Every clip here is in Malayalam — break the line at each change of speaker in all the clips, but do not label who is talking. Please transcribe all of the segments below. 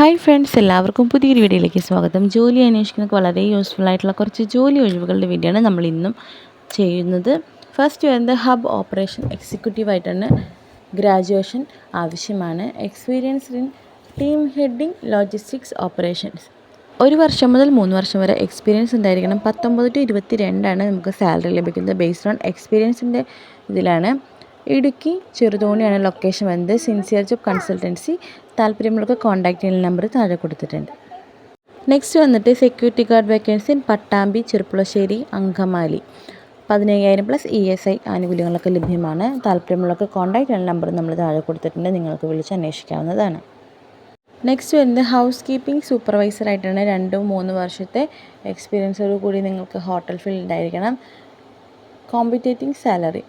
ഹായ് ഫ്രണ്ട്സ് എല്ലാവർക്കും പുതിയൊരു വീഡിയോയിലേക്ക് സ്വാഗതം. ജോലി അന്വേഷിക്കുന്നവർക്ക് വളരെ യൂസ്ഫുൾ ആയിട്ടുള്ള കുറച്ച് ജോലി ഒഴിവുകളുടെ വീഡിയോ ആണ് നമ്മൾ ഇന്നും ചെയ്യുന്നത്. ഫസ്റ്റ് വരുന്നത് ഹബ് ഓപ്പറേഷൻ എക്സിക്യൂട്ടീവായിട്ടാണ് ഗ്രാജുവേഷൻ ആവശ്യമാണ്. Experience in team heading logistics operations ഒരു വർഷം മുതൽ മൂന്ന് വർഷം വരെ എക്സ്പീരിയൻസ് ഉണ്ടായിരിക്കണം. പത്തൊമ്പത് ടു ഇരുപത്തി രണ്ടാണ് നമുക്ക് സാലറി ലഭിക്കുന്നത് ബേസ്ഡ് ഓൺ എക്സ്പീരിയൻസിന്റെ ഇതിലാണ്. ഇടുക്കി ചെറുതോണിയാണ് ലൊക്കേഷൻ വരുന്നത് സിൻസിയർ ജോബ് കൺസൾട്ടൻസി താല്പര്യമുള്ളവർക്ക് കോൺടാക്ട് ചെയ്യുന്ന നമ്പർ താഴെ കൊടുത്തിട്ടുണ്ട്. നെക്സ്റ്റ് വന്നിട്ട് security guard vacancy Pattambi Cherpulassery Angamaly. പതിനയ്യായിരം പ്ലസ് ഇ എസ് ഐ ആനുകൂല്യങ്ങളൊക്കെ ലഭ്യമാണ്. താല്പര്യമുള്ളവർക്ക് കോൺടാക്ട് ചെയ്യുന്ന നമ്പർ നമ്മൾ താഴെ കൊടുത്തിട്ടുണ്ട്. നിങ്ങൾക്ക് വിളിച്ച് അന്വേഷിക്കാവുന്നതാണ്. നെക്സ്റ്റ് വരുന്നത് ഹൗസ് കീപ്പിംഗ് സൂപ്പർവൈസറായിട്ടാണ് രണ്ടും മൂന്ന് വർഷത്തെ എക്സ്പീരിയൻസോടു കൂടി നിങ്ങൾക്ക് ഹോട്ടൽ ഫീൽഡ് ഉണ്ടായിരിക്കണം. Competitive salary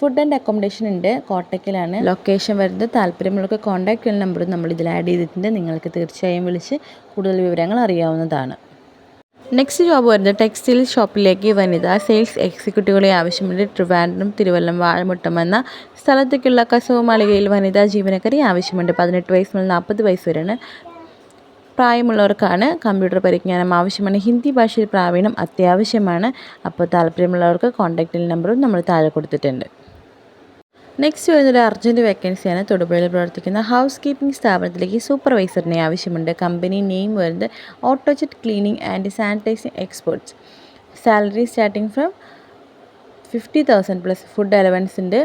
food and accommodation ഉണ്ട്. കോട്ടയ്ക്കലാണ് ലൊക്കേഷൻ വരുന്നത്. താല്പര്യമുള്ളവർക്ക് കോൺടാക്ട് ചെയ്യുന്ന നമ്പർ നമ്മൾ ഇതിൽ ആഡ് ചെയ്തിട്ടുണ്ട്. നിങ്ങൾക്ക് തീർച്ചയായും വിളിച്ച് കൂടുതൽ വിവരങ്ങൾ അറിയാവുന്നതാണ്. നെക്സ്റ്റ് ജോബ് വരുന്നത് ടെക്സ്റ്റൈൽ ഷോപ്പിലേക്ക് വനിതാ സെയിൽസ് എക്സിക്യൂട്ടീവുകളെ ആവശ്യമുണ്ട്. ട്രിവാൻഡ്രം തിരുവല്ലം വാഴമുട്ടം എന്ന സ്ഥലത്തേക്കുള്ള കസവ് മാളികയിൽ വനിതാ ജീവനക്കാരി ആവശ്യമുണ്ട്. പതിനെട്ട് വയസ്സ് മുതൽ നാൽപ്പത് വയസ്സ് വരെയാണ്. പ്രായമുള്ളവർക്കാണ് കമ്പ്യൂട്ടർ പരിജ്ഞാനം ആവശ്യമാണ്. ഹിന്ദി ഭാഷയിൽ പ്രാവീണ്യം അത്യാവശ്യമാണ്. അപ്പോൾ താല്പര്യമുള്ളവർക്ക് കോൺടാക്റ്റ് നമ്പറും നമ്മൾ താഴെ കൊടുത്തിട്ടുണ്ട്. നെക്സ്റ്റ് വരുന്നൊരു അർജന്റ് വേക്കൻസിയാണ് തൊടുപുഴയിൽ പ്രവർത്തിക്കുന്ന ഹൗസ് കീപ്പിംഗ് സ്ഥാപനത്തിലേക്ക് സൂപ്പർവൈസറിനെ ആവശ്യമുണ്ട്. കമ്പനി നെയിം വരുന്നത് Autojet cleaning and sanitising experts salary starting from fifty thousand plus food allowance ഉണ്ട്.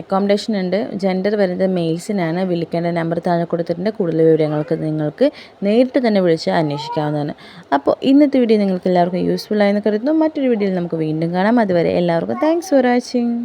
അക്കോമഡേഷൻ ഉണ്ട്. ജെൻഡർ വരുന്നത് മെയിൽസിനാണ് വിളിക്കേണ്ട നമ്പർ താഴെ കൊടുത്തിട്ടുണ്ട്. കൂടുതൽ വിവരങ്ങൾക്ക് നിങ്ങൾക്ക് നേരിട്ട് തന്നെ വിളിച്ച് അന്വേഷിക്കാവുന്നതാണ്. അപ്പോൾ ഇന്നത്തെ വീഡിയോ നിങ്ങൾക്ക് എല്ലാവർക്കും യൂസ്ഫുൾ ആയെന്ന് കരുതുന്നു. മറ്റൊരു വീഡിയോയിൽ നമുക്ക് വീണ്ടും കാണാം. അതുവരെ എല്ലാവർക്കും താങ്ക്സ് ഫോർ വാച്ചിങ്